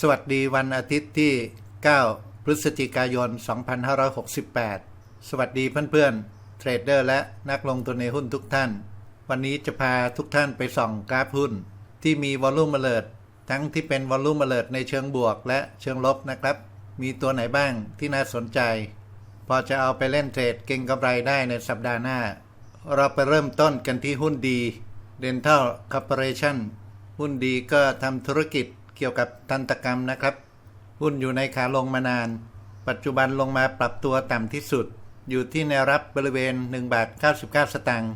สวัสดีวันอาทิตย์ที่ 9 พฤศจิกายน 2568 สวัสดีเพื่อนๆ เทรดเดอร์และนักลงทุนในหุ้นทุกท่าน วันนี้จะพาทุกท่านไปส่องกราฟหุ้น ที่มีวอลลุ่มเลิดทั้งที่เป็นวอลลุ่มเลิดในเชิงบวกและเชิงลบนะครับ มีตัวไหนบ้างที่น่าสนใจ พอจะเอาไปเล่นเทรดเก่งกำไรได้ในสัปดาห์หน้า เราไปเริ่มต้นกันที่หุ้นดี Dental Corporation หุ้นดีก็ทำธุรกิจ เกี่ยวกับทันตกรรมนะครับ หุ้นอยู่ในขาลงมานาน ปัจจุบันลงมาปรับตัวต่ำที่สุด อยู่ที่แนวรับบริเวณ1บาท99 สตางค์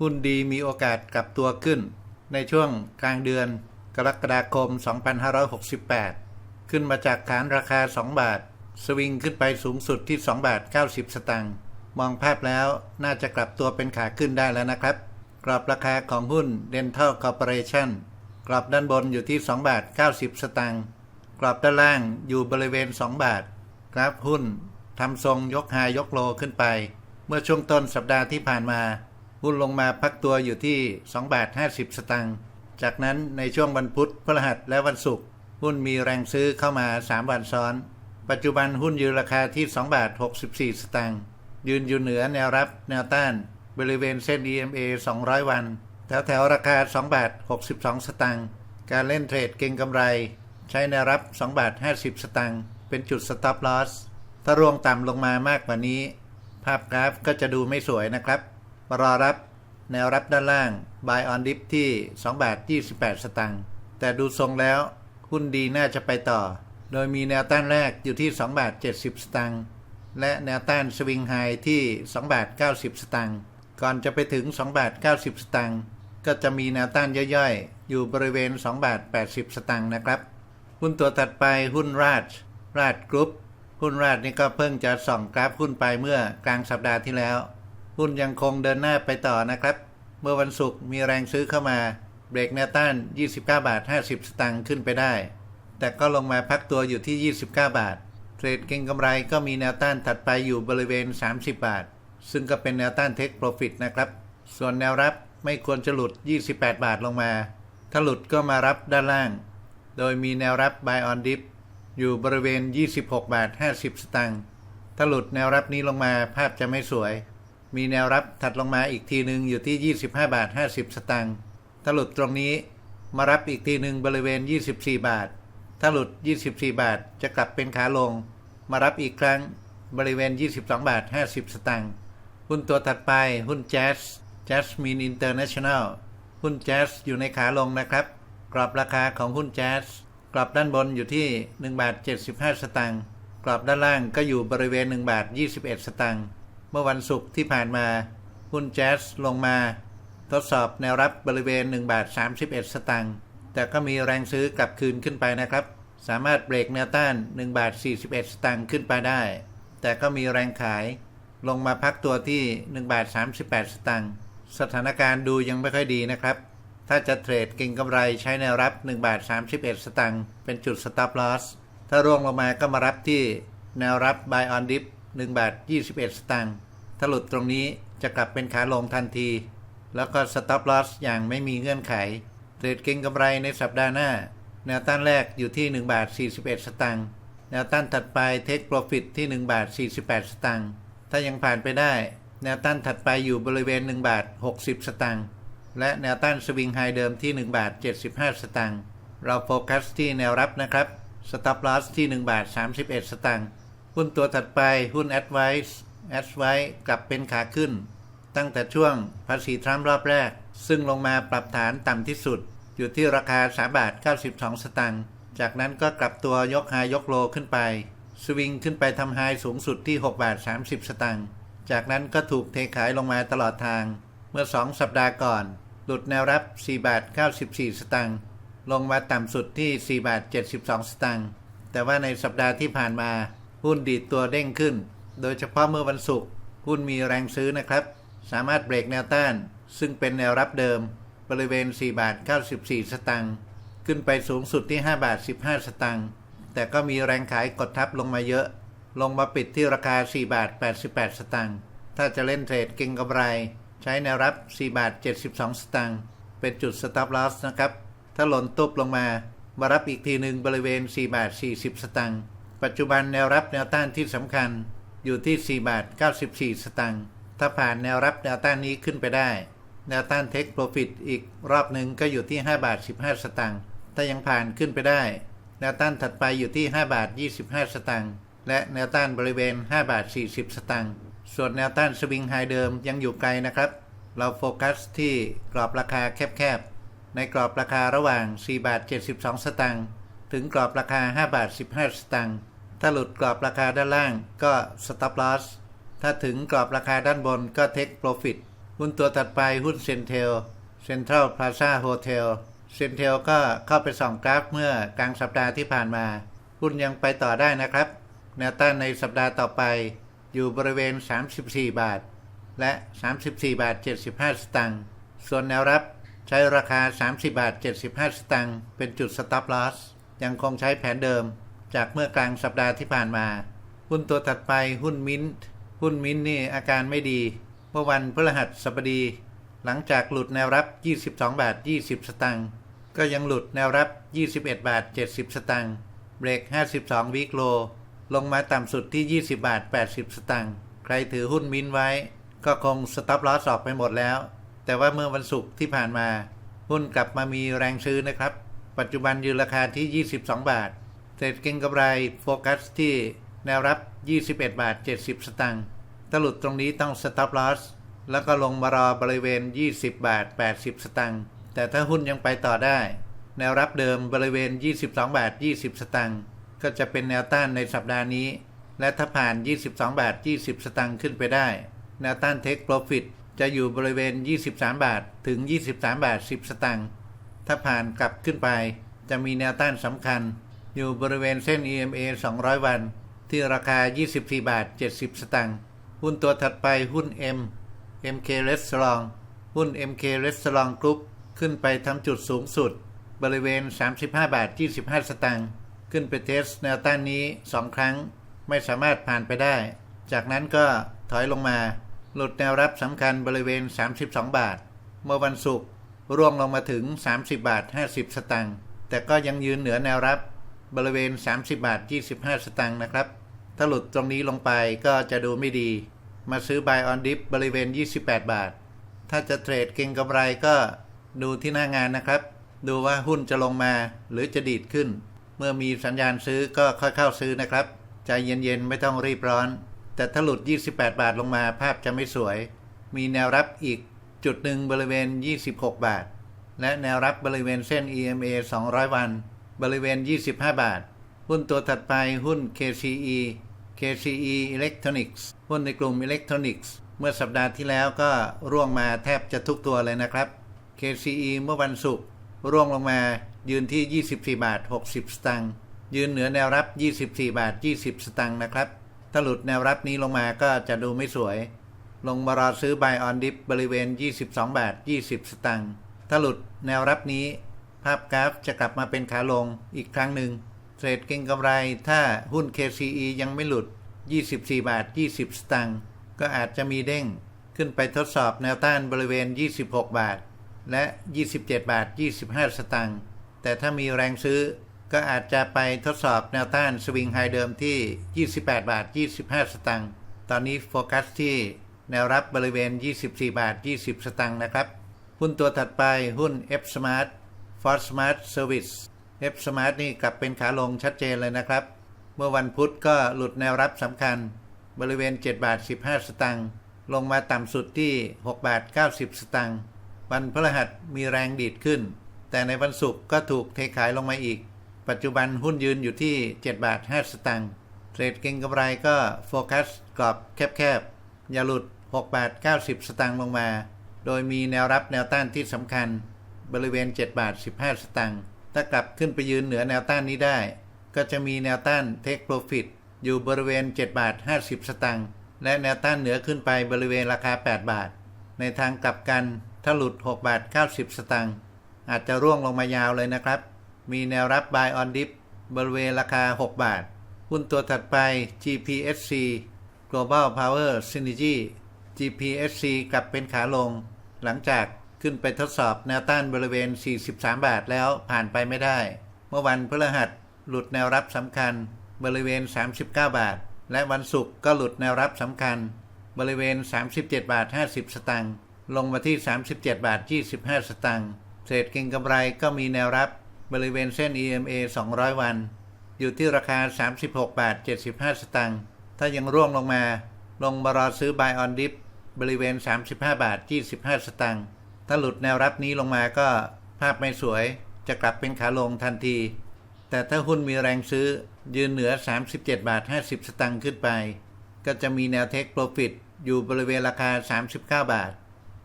หุ้นดีมีโอกาสกลับตัวขึ้น ในช่วงกลางเดือนกรกฎาคม 2568 ขึ้นมาจากฐานราคา 2 บาท สวิงขึ้นไปสูงสุดที่ 2 บาท 90 สตางค์มองภาพแล้วน่าจะกลับตัวเป็นขาขึ้นได้แล้วนะครับ กรอบราคาของหุ้น Dental Corporation กรอบด้านบนอยู่ที่ 2 บาท 90 สตางค์กรอบด้านล่างอยู่บริเวณ 2 บาท กราฟหุ้นทำทรงยกไฮยกโลขึ้นไป เมื่อช่วงต้นสัปดาห์ที่ผ่านมา หุ้นลงมาพักตัวอยู่ที่ 2 บาท 50 สตางค์จากนั้นในช่วงวันพุธพฤหัสและวันศุกร์หุ้นมีแรงซื้อเข้ามา 3 วันซ้อน ปัจจุบันหุ้นยืนราคาที่ 2 บาท 64 สตางค์ยืนอยู่เหนือแนวรับแนวต้าน บริเวณเส้น EMA 200 วัน แถวแถวราคา 2 บาท 62 สตางค์การเล่นเทรดเก็งกำไร ใช้แนวรับ 2 บาท 50 สตางค์เป็นจุด stop loss ถ้าร่วงต่ำลงมามากกว่านี้ ภาพกราฟก็จะดูไม่สวยนะครับรอรับแนวรับด้านล่าง buy on dip ที่ 2 บาท 28 สตางค์แต่ดูทรงแล้ว หุ้นดีน่าจะไปต่อ โดยมีแนวต้านแรกอยู่ที่ 2 บาท 70 สตางค์และแนวต้านสวิงไฮที่ 2 บาท 90 สตางค์ก่อนจะไปถึง 2 บาท 90 สตางค์ ก็จะมีแนวต้านย่อยๆ อยู่บริเวณ 2 บาท 80 สตางค์นะครับ หุ้นตัวถัดไปหุ้นราช ราชกรุ๊ป หุ้นราชนี่ก็เพิ่งจะส่องกราฟหุ้นไปเมื่อกลางสัปดาห์ที่แล้ว หุ้นยังคงเดินหน้าไปต่อนะครับ เมื่อวันศุกร์มีแรงซื้อเข้ามา เบรกแนวต้าน 29 บาท 50 สตางค์ขึ้นไปได้ แต่ก็ลงมาพักตัวอยู่ที่ 29 บาท เทรดเก็งกำไรก็มีแนวต้านถัดไปอยู่บริเวณ 30 บาท ซึ่งก็เป็นแนวต้านเทคโปรฟิตนะครับ ส่วนแนวรับ ไม่ควรจะหลุด 28 บาทลงมา ถ้าหลุดก็มารับด้านล่าง โดยมีแนวรับ buy on dip อยู่บริเวณ 26 บาท 50 สตางค์ ถ้าหลุดแนวรับนี้ลงมาภาพจะไม่สวย มีแนวรับถัดลงมาอีกทีหนึ่งอยู่ที่ 25 บาท 50 สตางค์ ถ้าหลุดตรงนี้มารับอีกทีหนึ่งบริเวณ 24 บาท ถ้าหลุด 24 บาทจะกลับเป็นขาลง มารับอีกครั้งบริเวณ 22 บาท 50 สตางค์ หุ้นตัวถัดไปหุ้นแจ๊ส Jasmine International หุ้นแจสอยู่ในขาลงนะครับ กรอบราคาของหุ้นแจสกรอบด้านบนอยู่ที่1บาท75 สตางค์ กรอบด้านล่างก็อยู่บริเวณ1บาท21 สตางค์ เมื่อวันศุกร์ที่ผ่านมา หุ้นแจสลงมา ทดสอบแนวรับบริเวณ1บาท31 สตางค์ แต่ก็มีแรงซื้อกลับคืนขึ้นไปนะครับ สามารถเบรกแนวต้าน1บาท41 สตางค์ขึ้นไปได้ แต่ก็มีแรงขายลงมาพักตัวที่1บาท38 สตางค์ สถานการณ์ดูยังไม่ค่อยดีนะครับ ถ้าจะเทรดเก่งกำไรใช้แนวรับ 1 บาท 31 สตางค์เป็นจุด stop loss ถ้าร่วงลงมาก็มารับที่แนวรับ buy on dip 1 บาท 21 สตางค์ถ้าหลุดตรงนี้จะกลับเป็นขาลงทันที แล้วก็ stop loss อย่างไม่มีเงื่อนไข เทรดเก่งกำไรในสัปดาห์หน้า แนวต้านแรกอยู่ที่ 1 บาท 41 สตางค์แนวต้านถัดไป take profit ที่ 1 บาท 48 สตางค์ถ้ายังผ่านไปได้ แนวต้านถัดไปอยู่บริเวณ 1 บาท 60 สตางค์ และแนวต้านสวิงไฮเดิมที่ 1 บาท 75 สตางค์ เราโฟกัสที่แนวรับนะครับ stop loss ที่ 1 บาท 31 สตางค์ หุ้นตัวถัดไปหุ้น Advice Advice กลับเป็นขาขึ้น ตั้งแต่ช่วงภาษีทรัมป์รอบแรก ซึ่งลงมาปรับฐานต่ำที่สุด อยู่ที่ราคา 3 บาท 92 สตางค์ จากนั้นก็กลับตัวยกไฮยกโลขึ้นไป สวิงขึ้นไปทำไฮสูงสุดที่ 6 บาท 30 สตางค์ จากนั้นก็ถูกเทขายลงมาตลอดทาง เมื่อ 2 สัปดาห์ก่อน หลุดแนวรับ 4 บาท 94 สตางค์ ลงมาต่ำสุดที่ 4 บาท 72 สตางค์ แต่ว่าในสัปดาห์ที่ผ่านมา หุ้นดีดตัวเด้งขึ้น โดยเฉพาะเมื่อวันศุกร์ หุ้นมีแรงซื้อนะครับ สามารถเบรกแนวต้าน ซึ่งเป็นแนวรับเดิม บริเวณ 4 บาท 94 สตางค์ ขึ้นไปสูงสุดที่ 5 บาท 15 สตางค์ แต่ก็มีแรงขายกดทับลงมาเยอะ ลงมาปิดที่ราคา 4 บาท 88 สตางค์ ถ้าจะเล่นเทรดเก่งกำไร ใช้แนวรับ 4 บาท 72 สตางค์ เป็นจุด stop loss นะครับ ถ้าหล่นตุบลงมา มารับอีกทีหนึ่งบริเวณ 4 บาท 40 สตางค์ ปัจจุบันแนวรับแนวต้านที่สำคัญ อยู่ที่ 4 บาท 94 สตางค์ ถ้าผ่านแนวรับแนวต้านนี้ขึ้นไปได้ แนวต้านเทคโปรฟิตอีกรอบหนึ่งก็อยู่ที่ 5 บาท 15 สตางค์ ถ้ายังผ่านขึ้นไปได้ แนวต้านถัดไปอยู่ที่ 5 บาท 25 สตางค์ และแนวต้านบริเวณ 5 บาท 40 สตางค์ ส่วนแนวต้านสวิงไฮเดิมยังอยู่ไกลนะครับ เราโฟกัสที่กรอบราคาแคบๆ ในกรอบราคาระหว่าง 4 บาท 72 สตางค์ ถึงกรอบราคา 5 บาท 15 สตางค์ ถ้าหลุดกรอบราคาด้านล่างก็ stop loss ถ้าถึงกรอบราคาด้านบนก็ take profit หุ้นตัวถัดไปหุ้นเซนเทล Central Plaza Hotel เซนเทลก็เข้าไปส่องกราฟเมื่อกลางสัปดาห์ที่ผ่านมา หุ้นยังไปต่อได้นะครับ แนวต้านในสัปดาห์ต่อไป อยู่บริเวณ 34 บาท และ 34 บาท 75 สตางค์ ส่วนแนวรับใช้ราคา 30 บาท 75 สตางค์ เป็นจุด stop loss ยังคงใช้แผนเดิม จากเมื่อกลางสัปดาห์ที่ผ่านมา หุ้นตัวถัดไปหุ้นมิ้นท์หุ้นมิ้นท์นี่อาการไม่ดี เมื่อวันพฤหัสบดี หลังจากหลุดแนวรับ 22 บาท 20 สตางค์ ก็ยังหลุดแนวรับ 21 บาท 70 สตางค์ เบรก 52 วิกโล ลงมาต่ำสุดที่ 20 บาท 80 สตางค์ใครถือหุ้นมินไว้ ก็คงสต็อปลอสออกไปหมดแล้ว แต่ว่าเมื่อวันศุกร์ที่ผ่านมา หุ้นกลับมามีแรงซื้อนะครับ ปัจจุบันยืนราคาที่ 22 บาทเทรดเก็งกำไรโฟกัสที่แนวรับ 21 บาท 70 สตางค์ถ้าหลุดตรงนี้ต้องสต็อปลอสแล้วก็ลงมารอบริเวณ 20 บาท 80 สตางค์แต่ถ้าหุ้นยังไปต่อได้ แนวรับเดิมบริเวณ 22 บาท 20 สตางค์ ก็จะเป็นแนวต้านในสัปดาห์นี้ และถ้าผ่าน 22 บาท 20 สตางค์ขึ้นไปได้ แนวต้านเทคโปรฟิตจะอยู่บริเวณ 23 บาท ถึง 23 บาท 10 สตางค์ ถ้าผ่านกลับขึ้นไป จะมีแนวต้านสำคัญ อยู่บริเวณเส้น EMA 200 วัน ที่ราคา 24 บาท 70 สตางค์ หุ้นตัวถัดไปหุ้น M MK Restaurant หุ้น MK Restaurant Group ขึ้นไปทำจุดสูงสุด บริเวณ 35 บาท 25 สตางค์ ขึ้นไปเทสแนวต้านนี้ 2 ครั้ง ไม่สามารถผ่านไปได้ จากนั้นก็ถอยลงมา หลุดแนวรับสำคัญบริเวณ 32 บาท เมื่อวันศุกร์ร่วงลงมาถึง 30 บาท 50 สตางค์แต่ก็ยังยืนเหนือแนวรับบริเวณ 30 บาท 25 สตางค์นะครับ ถ้าหลุดตรงนี้ลงไปก็จะดูไม่ดี มาซื้อ Buy on Dip บริเวณ 28 บาท ถ้าจะเทรดเก็งกำไรก็ดูที่หน้างานนะครับ ดูว่าหุ้นจะลงมาหรือจะดีดขึ้น เมื่อมีสัญญาณซื้อก็ค่อยเข้าซื้อนะครับ ใจเย็นๆ ไม่ต้องรีบร้อน แต่ถ้าหลุด 28 บาทลงมาภาพจะไม่สวย มีแนวรับอีกจุดหนึ่งบริเวณ 26 บาท และแนวรับบริเวณเส้น EMA 200 วัน บริเวณ 25 บาท หุ้นตัวถัดไปหุ้น KCE KCE Electronics หุ้นในกลุ่ม Electronics เมื่อสัปดาห์ที่แล้วก็ร่วงมาแทบจะทุกตัวเลยนะครับ KCE เมื่อวันศุกร์ร่วงลงมา ยืนที่ 24 บาท 60 สตางค์ยืนเหนือแนวรับ 24 บาท 20 สตางค์นะครับ ถ้าหลุดแนวรับนี้ลงมาก็จะดูไม่สวย ลงมารอซื้อ Buy on Dip บริเวณ 22 บาท 20 สตางค์ถ้าหลุดแนวรับนี้ ภาพกราฟจะกลับมาเป็นขาลงอีกครั้งหนึ่งเทรดเก็งกำไรถ้าหุ้น KCE ยังไม่หลุด 24 บาท 20 สตางค์ก็อาจจะมีเด้ง ขึ้นไปทดสอบแนวต้านบริเวณ 26 บาท และ 27 บาท 25 สตางค์ แต่ถ้ามีแรงซื้อก็อาจจะไปทดสอบแนวต้านสวิงไฮเดิมที่ 28 บาท 25 สตางค์ ตอนนี้โฟกัสที่แนวรับบริเวณ 24 บาท 20 สตางค์นะครับ หุ้นตัวถัดไปหุ้น F Smart f o r Smart Service F Smart นี่กลับเป็นขาลงชัดเจนเลยนะครับ เมื่อวันพุธก็หลุดแนวรับสำคัญ บริเวณ 7 บาท 15 สตางค์ ลงมาต่ำสุดที่ 6 บาท 90 สตางค์ วันพฤหัสมีแรงดีดขึ้น แต่ในวันศุกร์ก็ถูกเทขายลงมาอีก ปัจจุบันหุ้นยืนอยู่ที่ 7 บาท 5 สตางค์เทรดเก็งกำไรก็โฟกัสกรอบแคบๆ อย่าหลุด 6 บาท 90 สตางค์ลงมา โดยมีแนวรับแนวต้านที่สำคัญ บริเวณ 7 บาท 15 สตางค์ถ้ากลับขึ้นไปยืนเหนือแนวต้านนี้ได้ ก็จะมีแนวต้าน Take Profit อยู่บริเวณ 7 บาท 50 สตางค์และแนวต้านเหนือขึ้นไปบริเวณราคา 8 บาท ในทางกลับกันถ้าหลุด 6 บาท 90 สตางค์ อาจจะร่วงลงมายาวเลยนะครับ มีแนวรับ Buy on Dip บริเวณราคา 6 บาท หุ้นตัวถัดไป GPSC Global Power Synergy GPSC กลับเป็นขาลง หลังจากขึ้นไปทดสอบแนวต้านบริเวณ 43 บาทแล้วผ่านไปไม่ได้ เมื่อวันพฤหัสหลุดแนวรับสำคัญ บริเวณ 39 บาท และวันศุกร์ก็หลุดแนวรับสำคัญ บริเวณ 37 บาท 50 สตางค์ลงมาที่ 37 บาท 25 สตางค์ เทรดเก็งกำไรก็มีแนวรับบริเวณเส้น EMA 200 วัน อยู่ที่ราคา 36 บาท 75 สตางค์ถ้ายังร่วงลงมา ลงมารอซื้อ Buy on Dip บริเวณ 35 บาท 25 สตางค์ถ้าหลุดแนวรับนี้ลงมาก็ภาพไม่สวย จะกลับเป็นขาลงทันที แต่ถ้าหุ้นมีแรงซื้อยืนเหนือ 37 บาท 50 สตางค์ขึ้นไป ก็จะมีแนวเทคโปรฟิตอยู่บริเวณราคา 39 บาท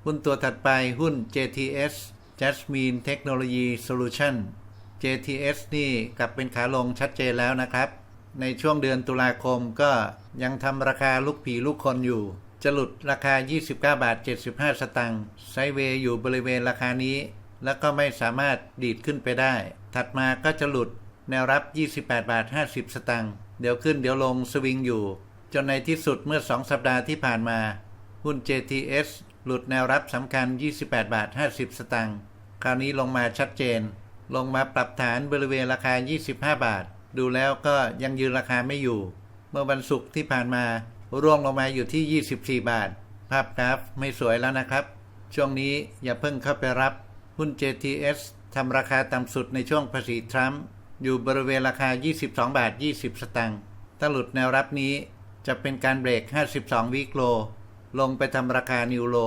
หุ้นตัวถัดไปหุ้น JTS Jasmine Technology Solution JTS นี่กลับเป็นขาลงชัดเจนแล้วนะครับ ในช่วงเดือนตุลาคมก็ยังทำราคาลูกผีลูกคนอยู่ จะหลุดราคา 29 บาท 75 สตางค์ไซเวย์อยู่บริเวณราคานี้ แล้วก็ไม่สามารถดีดขึ้นไปได้ ถัดมาก็จะหลุดแนวรับ 28 บาท 50 สตางค์เดี๋ยวขึ้นเดี๋ยวลงสวิงอยู่ จนในที่สุดเมื่อ 2 สัปดาห์ที่ผ่านมา หุ้น JTS หลุดแนวรับสำคัญ 28 บาท 50 สตางค์ คราวนี้ลงมาชัดเจน ลงมาปรับฐานบริเวณราคา 25 บาท ดูแล้วก็ยังยืนราคาไม่อยู่ เมื่อวันศุกร์ที่ผ่านมา ร่วงลงมาอยู่ที่ 24 บาท ภาพกราฟไม่สวยแล้วนะครับ ช่วงนี้อย่าเพิ่งเข้าไปรับ หุ้น JTS ทำราคาต่ำสุดในช่วงภาษีทรัมป์อยู่บริเวณราคา 22 บาท 20 สตางค์ถ้าหลุดแนวรับนี้จะเป็นการเบรก 52 วิกโล ลงไปทำราคานิวโล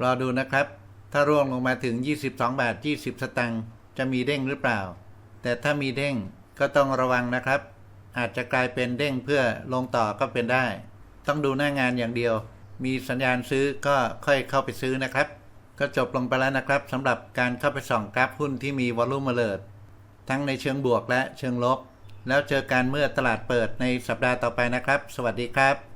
รอดูนะครับ ถ้าร่วงลงมาถึง 22 บาท 20 สตางค์จะมีเด้งหรือเปล่า แต่ถ้ามีเด้งก็ต้องระวังนะครับ อาจจะกลายเป็นเด้งเพื่อลงต่อก็เป็นได้ ต้องดูหน้างานอย่างเดียว มีสัญญาณซื้อก็ค่อยเข้าไปซื้อนะครับ ก็จบลงไปแล้วนะครับสำหรับการเข้าไปส่องกราฟหุ้นที่มีวอลลุ่มเลิดทั้งในเชิงบวกและเชิงลบ แล้วเจอกันเมื่อตลาดเปิดในสัปดาห์ต่อไปนะครับ สวัสดีครับ